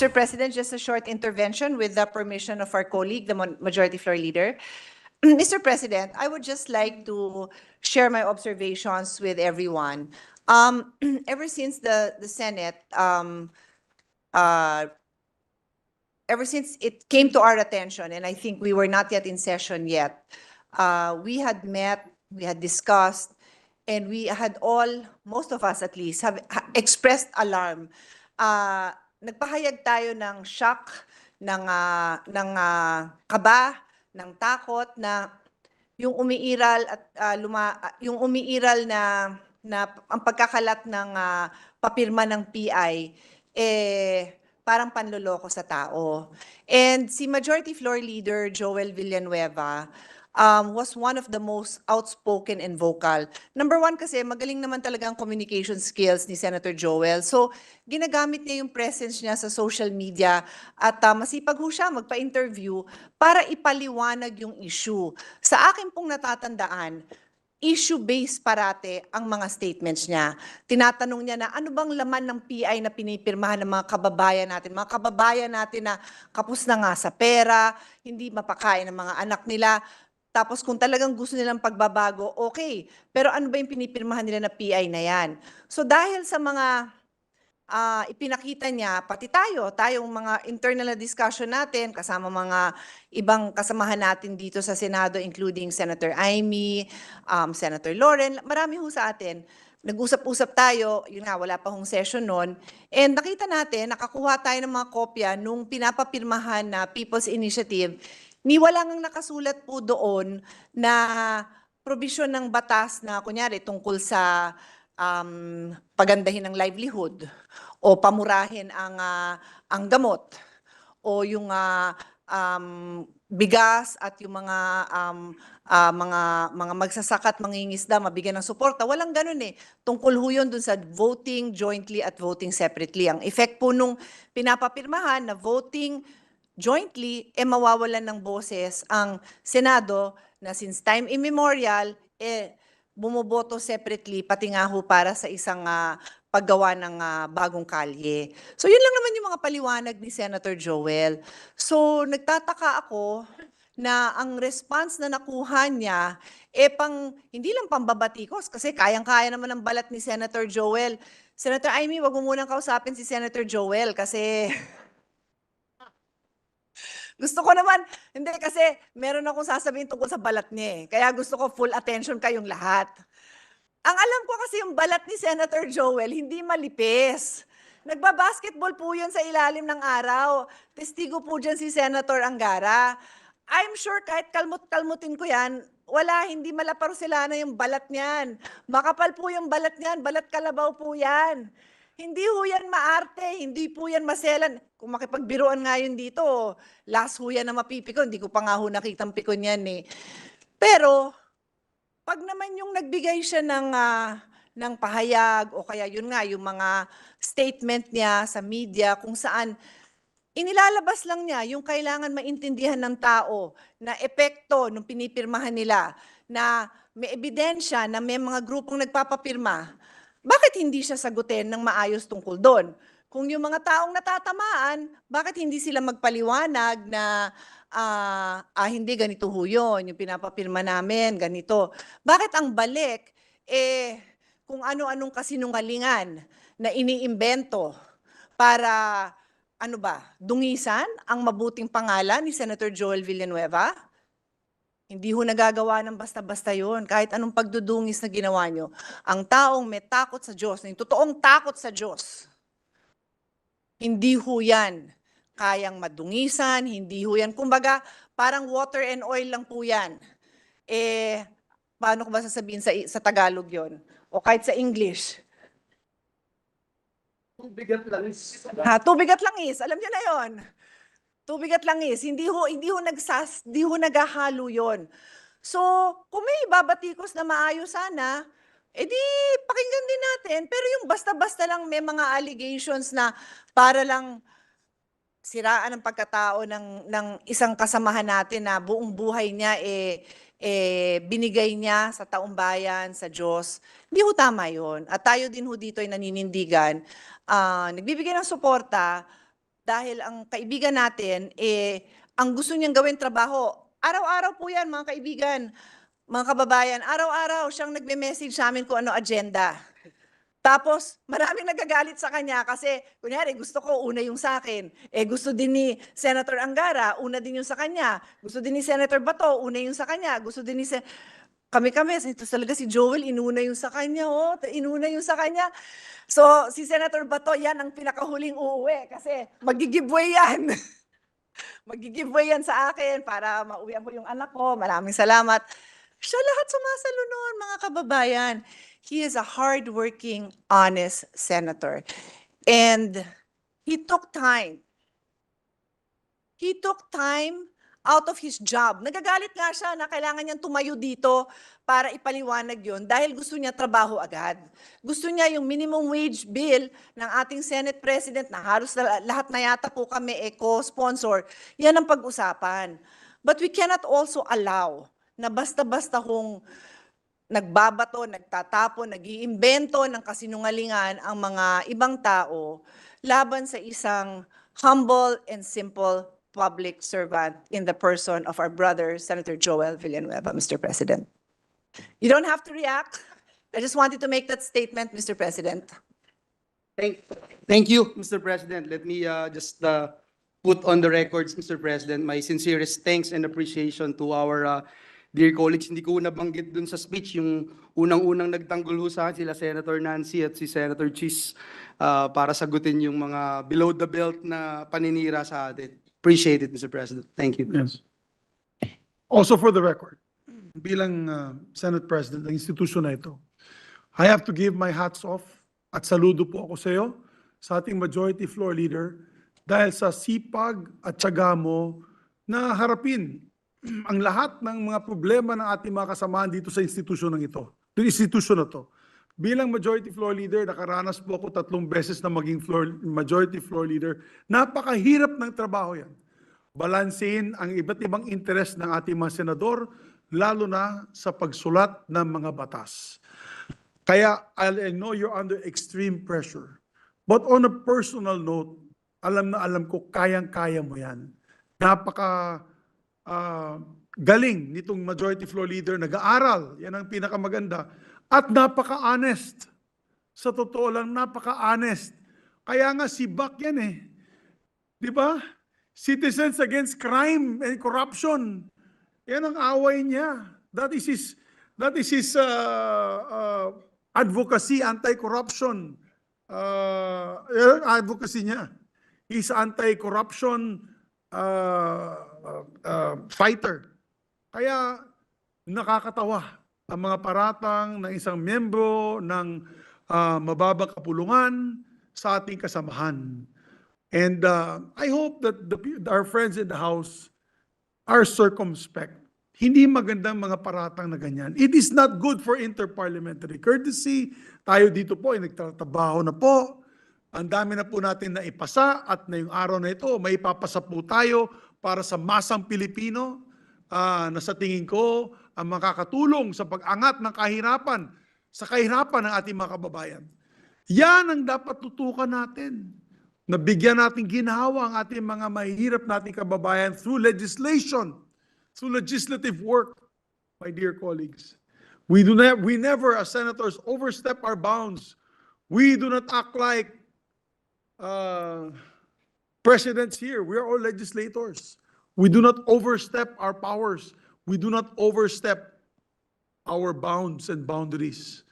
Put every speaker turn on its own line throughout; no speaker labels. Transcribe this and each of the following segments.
Mr. President, just a short intervention with the permission of our colleague, the Majority Floor Leader. Mr. President, I would just like to share my observations with everyone. Um, ever since the, the Senate, um, uh, ever since it came to our attention, and I think we were not yet in session yet, uh, we had met, we had discussed, and we had all, most of us at least, have expressed alarm. Uh, nagpahayag tayo ng shock, ng, ah, ng ah, kaba, ng takot na yung umiiral at ah, luma, ah, yung umiiral na na ang pagkakalat ng ah, papirma ng PI eh parang panloloko sa tao. And si Majority Floor Leader Joel Villanueva um, was one of the most outspoken and vocal. Number one kasi magaling naman talaga ang communication skills ni Senator Joel. So ginagamit niya yung presence niya sa social media at ah, masipag ho siya magpa-interview para ipaliwanag yung issue. Sa akin pong natatandaan, issue-based parate ang mga statements niya. Tinatanong niya na ano bang laman ng PI na pinipirmahan ng mga kababayan natin, mga kababayan natin na kapos na nga sa pera, hindi mapakain ng mga anak nila. Tapos kung talagang gusto nilang pagbabago, okay. Pero ano ba yung pinipirmahan nila na PI na yan? So dahil sa mga ah, ipinakita niya, pati tayo, tayong mga internal na discussion natin, kasama mga ibang kasamahan natin dito sa Senado, including Senator Amy, um, Senator Lauren, marami ho sa atin. Nag-usap-usap tayo, yun nga, wala pa hong session noon. And nakita natin, nakakuha tayo ng mga kopya nung pinapapirmahan na People's Initiative, ni wala ngang nakasulat po doon na probisyon ng batas na kunyari tungkol sa um, pagandahin ng livelihood o pamurahin ang ah, ang gamot o yung ah, um, bigas at yung mga um, ah, mga mga magsasaka at mangingisda mabigyan ng suporta. Walang ganun eh. Tungkol ho yun dun sa voting jointly at voting separately. Ang effect po nung pinapapirmahan na voting jointly eh mawawalan ng boses ang Senado na since time immemorial eh bumoboto separately pati nga ho para sa isang ah, paggawa ng ah, bagong kalye. So yun lang naman yung mga paliwanag ni Senator Joel. So nagtataka ako na ang response na nakuha niya eh pang hindi lang pambabatikos kasi kayang-kaya naman ng balat ni Senator Joel. Senator Amy, wag mo munang kausapin si Senator Joel kasi gusto ko naman, hindi kasi meron akong sasabihin tungkol sa balat niya eh. Kaya gusto ko full attention kayong lahat. Ang alam ko kasi yung balat ni Senator Joel, hindi malipis. Nagbabasketball po yun sa ilalim ng araw. Testigo po dyan si Senator Angara. I'm sure kahit kalmut-kalmutin ko yan, wala, hindi malaparusela na yung balat niyan. Makapal po yung balat niyan, balat kalabaw po yan. Hindi ho yan maarte, hindi po yan maselan. Kung makipagbiruan nga yun dito, last ho yan na mapipikon. Hindi ko pa nga ho nakitang pikon yan eh. Pero, pag naman yung nagbigay siya ng, ah, ng pahayag o kaya yun nga, yung mga statement niya sa media kung saan inilalabas lang niya yung kailangan maintindihan ng tao na epekto nung pinipirmahan nila na may ebidensya na may mga grupong nagpapapirma bakit hindi siya sagutin ng maayos tungkol doon? Kung yung mga taong natatamaan, bakit hindi sila magpaliwanag na ah, ah, hindi ganito ho yun, yung pinapapirma namin, ganito. Bakit ang balik, eh, kung ano-anong kasinungalingan na iniimbento para, ano ba, dungisan ang mabuting pangalan ni Senator Joel Villanueva? Hindi ho nagagawa ng basta-basta yon kahit anong pagdudungis na ginawa nyo. Ang taong may takot sa Diyos, yung totoong takot sa Diyos, hindi ho yan kayang madungisan, hindi ho yan. Kumbaga, parang water and oil lang po yan. Eh, paano ko ba sasabihin sa, sa Tagalog yon O kahit sa English.
Bigat lang is.
Ha, tubig at langis, alam niyo na yon. Tubig at langis, hindi ho, hindi ho nagsas, hindi ho naghahalo yon. So, kung may babatikos na maayos sana, edi pakinggan din natin. Pero yung basta-basta lang may mga allegations na para lang siraan ang pagkatao ng, ng isang kasamahan natin na buong buhay niya eh, eh, binigay niya sa taong bayan, sa Diyos. Hindi ho tama yun. At tayo din ho dito ay naninindigan. ah, nagbibigay ng suporta dahil ang kaibigan natin, eh, ang gusto niyang gawin trabaho, araw-araw po yan mga kaibigan, mga kababayan, araw-araw siyang nagme-message sa amin kung ano agenda. Tapos, maraming nagagalit sa kanya kasi, kunyari, gusto ko una yung sa akin. Eh, gusto din ni Senator Angara, una din yung sa kanya. Gusto din ni Senator Bato, una yung sa kanya. Gusto din ni Sen- kami-kami, ito talaga si Joel, inuna yung sa kanya, oh, inuna yung sa kanya. So, si Senator Bato, yan ang pinakahuling uuwi kasi magigiveaway yan. magigiveaway yan sa akin para mauwian ko yung anak ko. Maraming salamat. Siya lahat sumasalo noon, mga kababayan. He is a hardworking, honest senator. And he took time. He took time out of his job. Nagagalit nga siya na kailangan niyang tumayo dito para ipaliwanag yon dahil gusto niya trabaho agad. Gusto niya yung minimum wage bill ng ating Senate President na halos la- lahat na yata po kami e co-sponsor. Yan ang pag-usapan. But we cannot also allow na basta-basta kung nagbabato, nagtatapon, nag-iimbento ng kasinungalingan ang mga ibang tao laban sa isang humble and simple public servant in the person of our brother, Senator Joel Villanueva, Mr. President. You don't have to react. I just wanted to make that statement, Mr. President.
Thank, thank you, Mr. President. Let me uh, just uh, put on the records, Mr. President, my sincerest thanks and appreciation to our uh, dear colleagues. Hindi ko nabanggit dun sa speech yung unang-unang nagtanggol sa akin, sila Senator Nancy at si Senator Chis uh, para sagutin yung mga below the belt na paninira sa atin. Appreciate it, Mr. President. Thank you.
Yes. Also for the record, bilang uh, Senate President ng institusyon na ito, I have to give my hats off at saludo po ako sa iyo, sa ating Majority Floor Leader, dahil sa sipag at tiyaga mo na harapin ang lahat ng mga problema ng ating mga kasamahan dito sa institusyon ng ito, yung institusyon na to. Bilang Majority Floor Leader, nakaranas po ako tatlong beses na maging floor, Majority Floor Leader. Napakahirap ng trabaho yan balansehin ang iba't ibang interes ng ating mga senador, lalo na sa pagsulat ng mga batas. Kaya I know you're under extreme pressure. But on a personal note, alam na alam ko, kayang-kaya mo yan. Napaka ah, galing nitong majority floor leader, nag-aaral, yan ang pinakamaganda, at napaka-honest. Sa totoo lang, napaka-honest. Kaya nga si Bak yan eh. Di ba? Citizens Against Crime and Corruption. Yan ang away niya. That is his, that is his uh, uh, advocacy, anti-corruption. Uh, yan ang advocacy niya. He's anti-corruption uh, uh, uh, fighter. Kaya nakakatawa ang mga paratang ng isang membro ng uh, mababang kapulungan sa ating kasamahan. And uh, I hope that the, our friends in the House are circumspect. Hindi magandang mga paratang na ganyan. It is not good for interparliamentary courtesy. Tayo dito po ay nagtatrabaho na po. Ang dami na po natin na ipasa at na yung araw na ito, may ipapasa po tayo para sa masang Pilipino ah, na sa tingin ko ang makakatulong sa pag-angat ng kahirapan, sa kahirapan ng ating mga kababayan. Yan ang dapat tutukan natin. Nabigyan natin ginawa ang ating mga mahihirap nating kababayan through legislation, through legislative work, my dear colleagues. We do not, we never as senators overstep our bounds. We do not act like uh, presidents here. We are all legislators. We do not overstep our powers. We do not overstep our bounds and boundaries.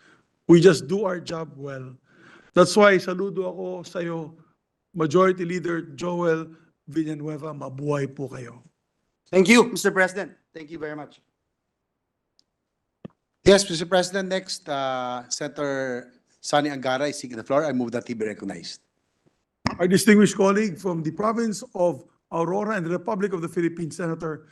We just do our job well. That's why saludo ako sa iyo, Majority Leader Joel Villanueva. Mabuhay po kayo.
Thank you, Mr. President. Thank you very much.
Yes, Mr. President, next, uh, Senator Sani Angara is seeking the floor. I move that he be recognized.
Our distinguished colleague from the province of Aurora and the Republic of the Philippines, Senator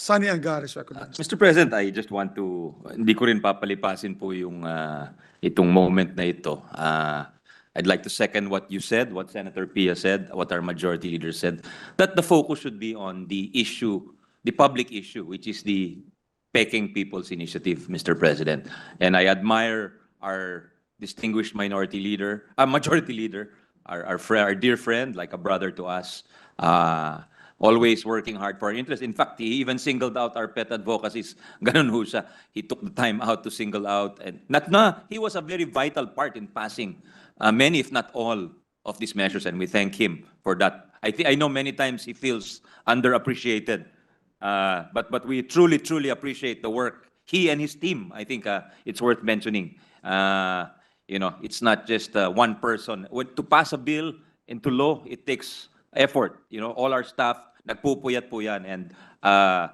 Sani Angara is recognized.
Mr. President, I just want to, hindi ko rin papalipasin po yung ah, itong moment na ito. Ah, I'd like to second what you said, what Senator Pia said, what our majority leader said, that the focus should be on the issue, the public issue, which is the Peking People's Initiative, Mr. President. And I admire our distinguished minority leader, uh, majority leader, our, our our dear friend, like a brother to us, uh, always working hard for our interest. In fact, he even singled out our pet advocacies. Ganun ho siya. He took the time out to single out. And not na, he was a very vital part in passing uh, many, if not all, of these measures, and we thank him for that. I think I know many times he feels underappreciated, uh, but but we truly truly appreciate the work he and his team. I think uh, it's worth mentioning. Uh, you know, it's not just uh, one person. When, to pass a bill into law, it takes effort. You know, all our staff nagpupuyat po yan, and uh,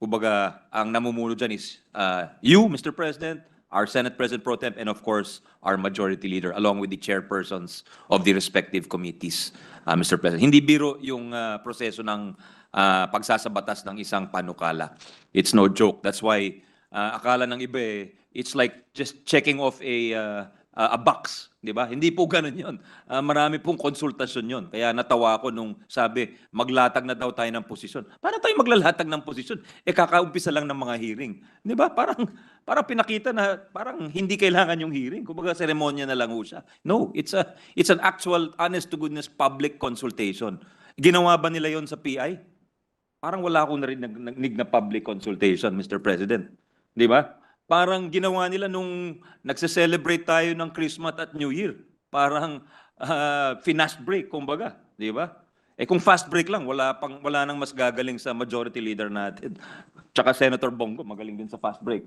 kumbaga ang namumuno dyan is uh, you, Mr. President, our Senate President Pro Temp, and of course, our Majority Leader, along with the chairpersons of the respective committees, uh, Mr. President. Hindi biro yung uh, proseso ng uh, pagsasabatas ng isang panukala. It's no joke. That's why uh, akala ng iba eh, it's like just checking off a uh, a box, di ba? Hindi po ganun yun. Ah, marami pong konsultasyon yun. Kaya natawa ako nung sabi, maglatag na daw tayo ng posisyon. Paano tayo maglalatag ng posisyon? Eh, kakaumpisa lang ng mga hearing. Di ba? Parang, parang pinakita na parang hindi kailangan yung hearing. Kumbaga, seremonya na lang ho siya. No, it's, a, it's an actual, honest to goodness, public consultation. Ginawa ba nila yon sa PI? Parang wala akong narinig narinig na public consultation, Mr. President. Di ba? Parang ginawa nila nung nagse-celebrate tayo ng Christmas at New Year. Parang ah, finast break, kumbaga. Di ba? Eh kung fast break lang, wala, pang, wala nang mas gagaling sa majority leader natin. Tsaka Senator Bongo, magaling din sa fast break.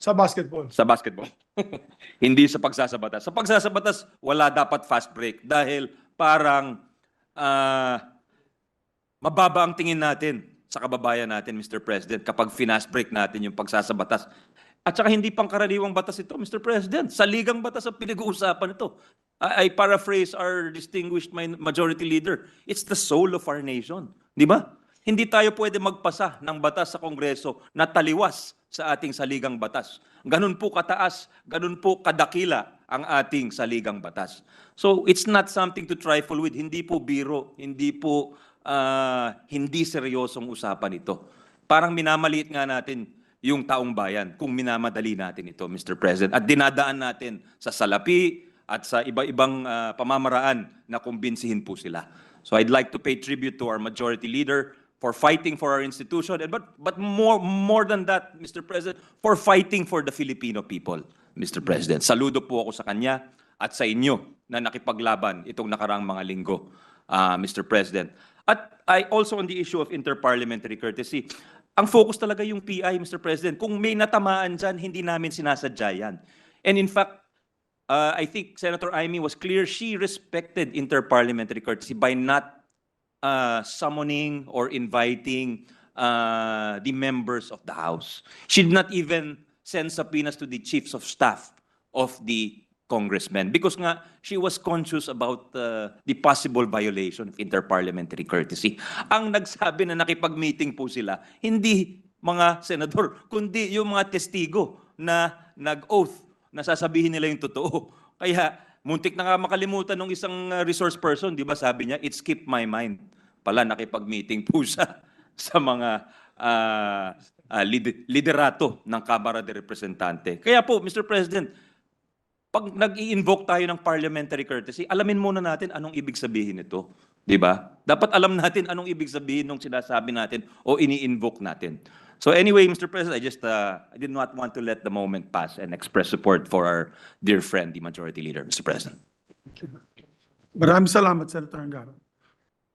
Sa basketball.
Sa basketball. Hindi sa pagsasabatas. Sa pagsasabatas, wala dapat fast break dahil parang ah, mababa ang tingin natin sa kababayan natin, Mr. President, kapag finast break natin yung pagsasabatas. At saka hindi pangkaraniwang batas ito, Mr. President. Sa ligang batas ang pinag-uusapan ito. I, I paraphrase our distinguished majority leader. It's the soul of our nation. Di ba? Hindi tayo pwede magpasa ng batas sa Kongreso na taliwas sa ating saligang batas. Ganun po kataas, ganun po kadakila ang ating saligang batas. So it's not something to trifle with. Hindi po biro, hindi po ah, hindi seryosong usapan ito. Parang minamaliit nga natin yung taong bayan kung minamadali natin ito, Mr. President. At dinadaan natin sa salapi at sa iba-ibang ah, pamamaraan na kumbinsihin po sila. So I'd like to pay tribute to our majority leader for fighting for our institution and but but more more than that Mr. President for fighting for the Filipino people Mr. President saludo po ako sa kanya at sa inyo na nakipaglaban itong nakarang mga linggo ah, Mr. President at I also on the issue of interparliamentary courtesy ang focus talaga yung PI Mr. President kung may natamaan dyan hindi namin sinasadya yan and in fact uh, I think Senator Amy was clear she respected interparliamentary courtesy by not uh, summoning or inviting uh, the members of the House. She did not even send subpoenas to the chiefs of staff of the congressmen because nga she was conscious about uh, the possible violation of interparliamentary courtesy. Ang nagsabi na nakipag-meeting po sila, hindi mga senador, kundi yung mga testigo na nag-oath na sasabihin nila yung totoo. Kaya muntik na nga makalimutan ng isang uh, resource person, di ba sabi niya, it skipped my mind. Pala nakipag-meeting po siya sa mga ah, lid- liderato ng Kamara de Representante. Kaya po, Mr. President, pag nag-i-invoke tayo ng parliamentary courtesy, alamin muna natin anong ibig sabihin nito. Di ba? Dapat alam natin anong ibig sabihin ng sinasabi natin o ini-invoke natin. So anyway, Mr. President, I just uh, I did not want to let the moment pass and express support for our dear friend, the Majority Leader, Mr. President.
Maraming salamat, Senator Angara.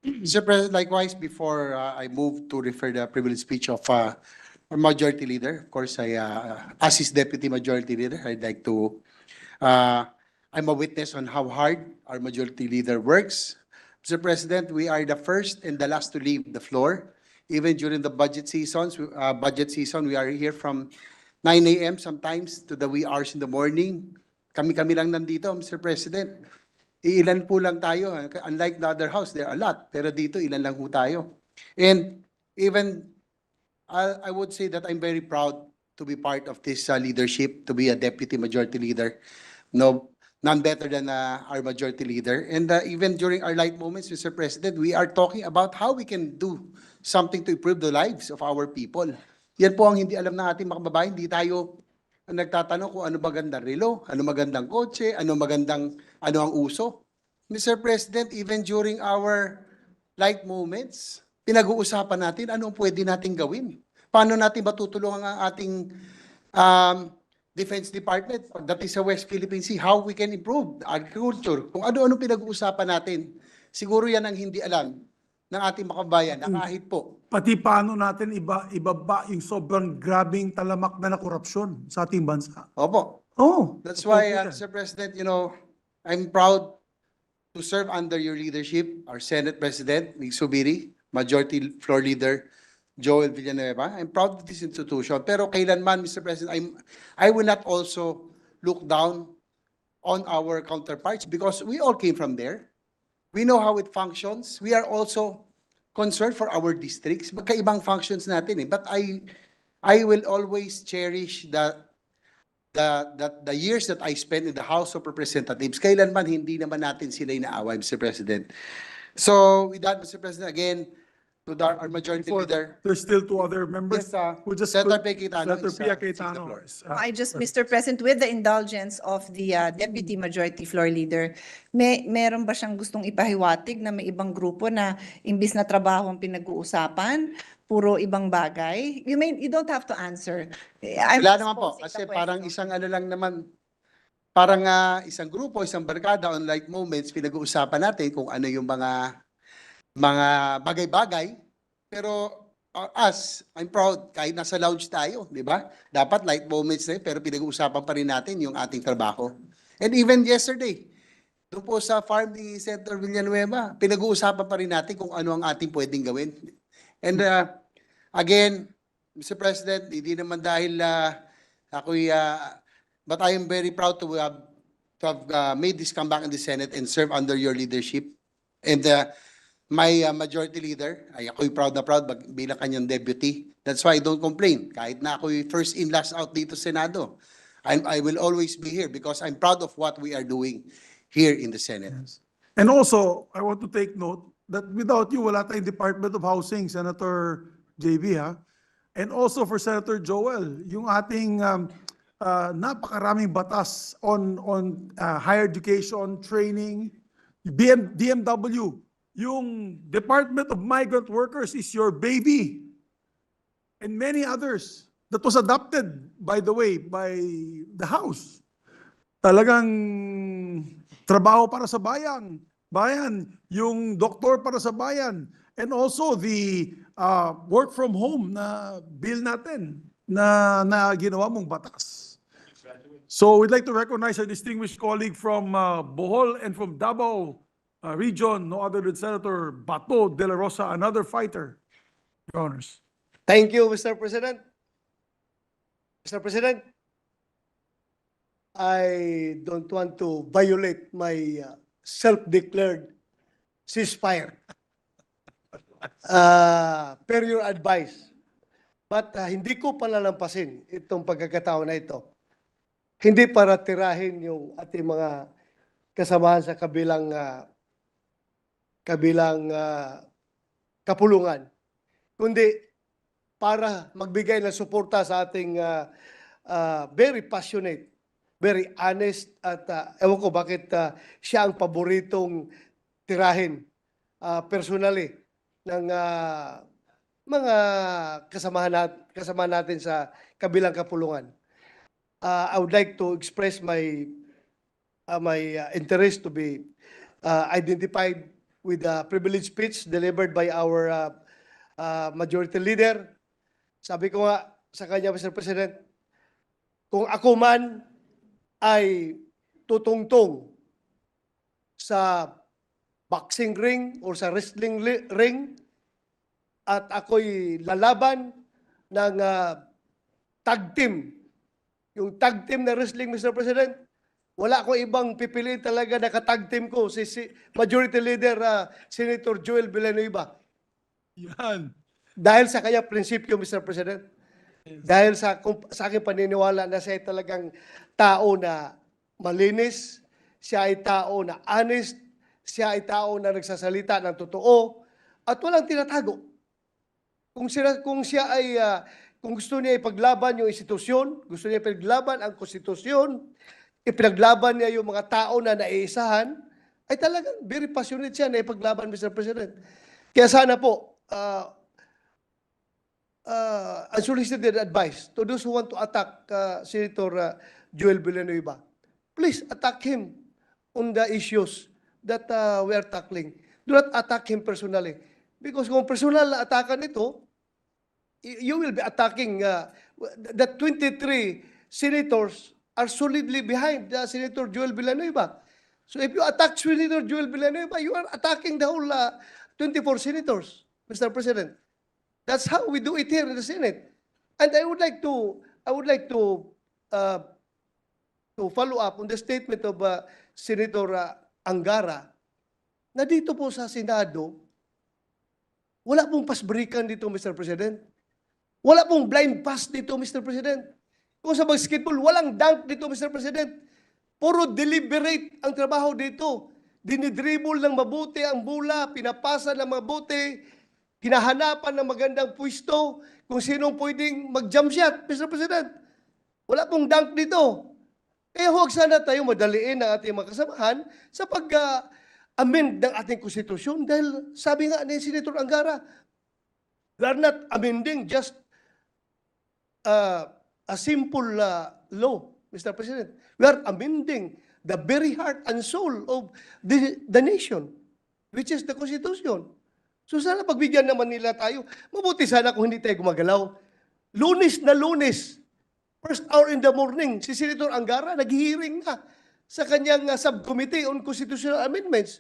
Mr. President, likewise, before uh, I move to refer the privilege speech of uh, our Majority Leader, of course, I, uh, as his Deputy Majority Leader, I'd like to, uh, I'm a witness on how hard our Majority Leader works. Mr. President, we are the first and the last to leave the floor. Even during the budget seasons, uh, budget season, we are here from 9 AM sometimes to the wee hours in the morning. Kami-kami lang nandito, Mr. President. Iilan po lang tayo. Unlike the other house, there are a lot. Pero dito, ilan lang po tayo. And even, I, I would say that I'm very proud to be part of this uh, leadership, to be a deputy majority leader. No, none better than uh, our majority leader. And uh, even during our light moments, Mr. President, we are talking about how we can do something to improve the lives of our people. Yan po ang hindi alam ng ating mga kababayan. Hindi tayo nagtatanong kung ano magandang relo, ano magandang kotse, ano magandang, ano ang uso. Mr. President, even during our light moments, pinag-uusapan natin anong pwede natin gawin. Paano natin matutulungan ang ating um, Defense Department pagdating sa West Philippine Sea, how we can improve agriculture, kung ano-ano pinag-uusapan natin. Siguro yan ang hindi alam ng ating makabayan na kahit po
Pati paano natin iba, ibaba yung sobrang grabing talamak na na korupsyon sa ating bansa.
Opo.
Oh,
That's why, uh. Mr. President, you know, I'm proud to serve under your leadership, our Senate President, Mig Subiri, Majority Floor Leader, Joel Villanueva. I'm proud of this institution. Pero kailanman, Mr. President, I'm, I will not also look down on our counterparts because we all came from there. We know how it functions. We are also concerned for our districts. Magkaibang functions natin eh. But I, I will always cherish the the, the, the years that I spent in the House of Representatives, kailanman hindi naman natin sila inaaway, Mr. President. So with that, Mr. President, again, to the, our majority
Before-
leader,
There's still two other members
yes, uh,
who just.
Senator Pia Cayetano
Senator
is, uh,
Pia
the
Cayetano
floor.
is, uh,
I just, Mr. President, with the indulgence of the uh, Deputy Majority Floor Leader, may meron ba siyang gustong ipahiwatig na may ibang grupo na imbis na trabaho ang pinag-uusapan, puro ibang bagay? You may, you don't have to answer. I'm
wala naman po.
the
Kasi parang
question.
isang ano lang naman, parang ah, isang grupo, isang barkada on light moments, pinag-uusapan natin kung ano yung mga mga bagay-bagay. Pero uh, us, I'm proud, kahit nasa lounge tayo, di ba? Dapat light moments yun, pero pinag-uusapan pa rin natin yung ating trabaho. And even yesterday, doon po sa farm ni Senator Villanueva, pinag-uusapan pa rin natin kung ano ang ating pwedeng gawin. And uh, again, Mr. President, hindi naman dahil uh, ako'y, uh, but I am very proud to have, to have uh, made this comeback in the Senate and serve under your leadership. And uh, my uh, majority leader, ay ako'y proud na proud bilang kanyang deputy. That's why I don't complain. Kahit na ako'y first in, last out dito Senado. I, I will always be here because I'm proud of what we are doing here in the Senate.
And also, I want to take note that without you, wala tayong Department of Housing, Senator JB ha. And also for Senator Joel, yung ating um, uh, napakaraming batas on on uh, higher education, training, BM, DMW, yung Department of Migrant Workers is your baby. And many others that was adopted, by the way, by the House talagang trabaho para sa bayan, bayan, yung doktor para sa bayan, and also the uh, work from home na bill natin na, na ginawa mong batas. So we'd like to recognize our distinguished colleague from uh, Bohol and from Davao uh, region, no other than Senator Bato de la Rosa, another fighter. Your honors.
Thank you, Mr. President. Mr. President, I don't want to violate my uh, self-declared ceasefire. Uh, per your advice. But uh, hindi ko palalampasin itong pagkakataon na ito. Hindi para tirahin yung ating mga kasamahan sa kabilang uh, kabilang uh, kapulungan. Kundi para magbigay ng suporta sa ating uh, uh, very passionate, very honest at uh, ewan ko bakit uh, siya ang paboritong tirahin uh, personally ng uh, mga kasamahan, nat kasamahan natin sa kabilang kapulungan. Uh, I would like to express my uh, my uh, interest to be uh, identified with the privileged speech delivered by our uh, uh, majority leader sabi ko nga sa kanya, Mr. President, kung ako man ay tutungtong sa boxing ring or sa wrestling li- ring at ako'y lalaban ng ah, tag team. Yung tag team na wrestling, Mr. President, wala akong ibang pipiliin talaga na katag team ko, si, si Majority Leader ah, Senator Joel Villanueva.
Yan.
Dahil sa kanya prinsipyo, Mr. President. Dahil sa, kung- sa aking paniniwala na siya ay talagang tao na malinis, siya ay tao na honest, siya ay tao na nagsasalita ng totoo, at walang tinatago. Kung siya, kung siya ay, ah, kung gusto niya ipaglaban yung institusyon, gusto niya ipaglaban ang konstitusyon, ipinaglaban niya yung mga tao na naiisahan, ay talagang very passionate siya na ipaglaban, Mr. President. Kaya sana po, uh, uh, unsolicited advice to those who want to attack uh, Senator uh, Joel Villanueva, please attack him on the issues that uh, we are tackling. Do not attack him personally. Because kung personal na atakan ito, you will be attacking uh, the 23 senators are solidly behind uh, Senator Joel Villanueva. So if you attack Senator Joel Villanueva, you are attacking the whole uh, 24 senators, Mr. President. That's how we do it here in the Senate. And I would like to, I would like to, uh, to follow up on the statement of uh, Senator uh, Angara na dito po sa Senado, wala pong pasbreakan dito, Mr. President. Wala pong blind pass dito, Mr. President. Kung sa basketball, walang dunk dito, Mr. President. Puro deliberate ang trabaho dito. Dinidribble ng mabuti ang bola, pinapasa ng mabuti, hinahanapan ng magandang pwesto kung sinong pwedeng mag-jump shot, Mr. President. Wala pong dunk dito. Kaya huwag sana tayo madaliin ang ating mga kasamahan sa pag-amend ng ating konstitusyon dahil sabi nga ni Senator Angara, we are not amending just uh, a simple uh, law, Mr. President. We are amending the very heart and soul of the, the nation, which is the Constitution. So sana pagbigyan naman nila tayo. Mabuti sana kung hindi tayo gumagalaw. Lunes na lunes, first hour in the morning, si Senator Angara nag-hearing na sa kanyang uh, subcommittee on constitutional amendments.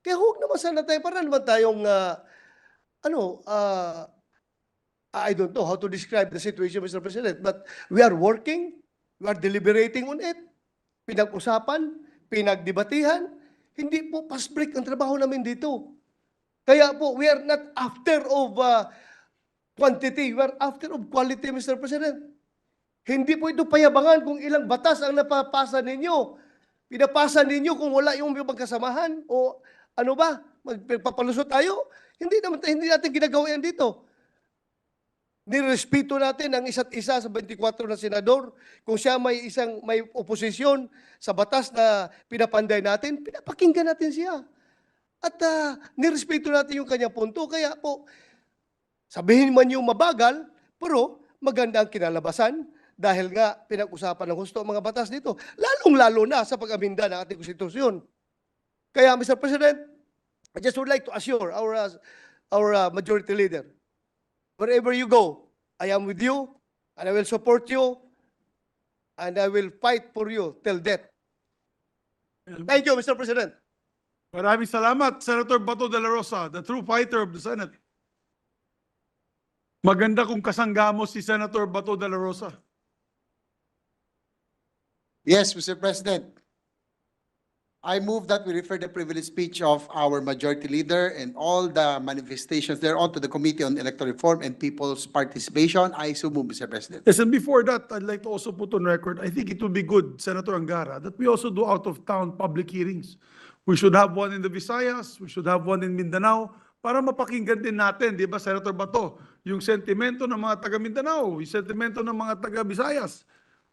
Kaya huwag naman sana tayo, para naman tayong, uh, ano, uh, I don't know how to describe the situation, Mr. President, but we are working, we are deliberating on it, pinag-usapan, pinagdebatihan, hindi po fast break ang trabaho namin dito. Kaya po, we are not after of uh, quantity, we are after of quality, Mr. President. Hindi po ito payabangan kung ilang batas ang napapasa ninyo. Pinapasa ninyo kung wala yung magkasamahan o ano ba, magpapalusot tayo. Hindi naman hindi natin ginagawa yan dito. Nirespeto natin ang isa't isa sa 24 na senador. Kung siya may isang may oposisyon sa batas na pinapanday natin, pinapakinggan natin siya. At uh, nirespeto natin yung kanyang punto. Kaya po, sabihin man yung mabagal, pero maganda ang kinalabasan dahil nga pinag-usapan ng gusto ang mga batas dito. Lalong-lalo na sa pag-aminda ng ating konstitusyon. Kaya, Mr. President, I just would like to assure our, uh, our uh, majority leader, wherever you go, I am with you, and I will support you, and I will fight for you till death. Thank you, Mr. President.
Maraming salamat, Senator Bato de la Rosa, the true fighter of the Senate. Maganda kung kasangga mo si Senator Bato de la Rosa.
Yes, Mr. President. I move that we refer the privilege speech of our majority leader and all the manifestations thereon to the Committee on Electoral Reform and People's Participation. I so move, Mr. President.
Yes, and before that, I'd like to also put on record, I think it would be good, Senator Angara, that we also do out-of-town public hearings. We should have one in the Visayas, we should have one in Mindanao, para mapakinggan din natin, di ba, Senator Bato, yung sentimento ng mga taga Mindanao, yung sentimento ng mga taga Visayas.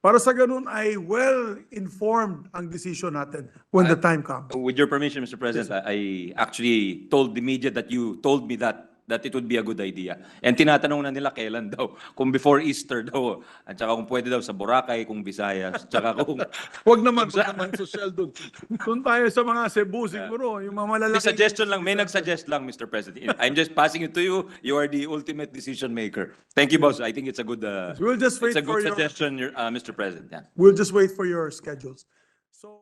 Para sa ganun ay well-informed ang decision natin when the time comes.
With your permission, Mr. President, I I actually told the media that you told me that that it would be a good idea. And tinatanong na nila kailan daw, kung before Easter daw, at saka kung pwede daw sa Boracay, kung Visayas, at saka kung
Huwag naman, huwag naman social doon. Doon tayo sa mga Cebu siguro, yung mga
May
malalaking...
suggestion lang, may nag-suggest lang, Mr. President. I'm just passing it to you. You are the ultimate decision maker. Thank you, boss. I think it's a good, uh,
We'll just wait
it's a
for
good
your,
suggestion, your- uh, Mr. President. Yeah.
we'll just wait for your schedules.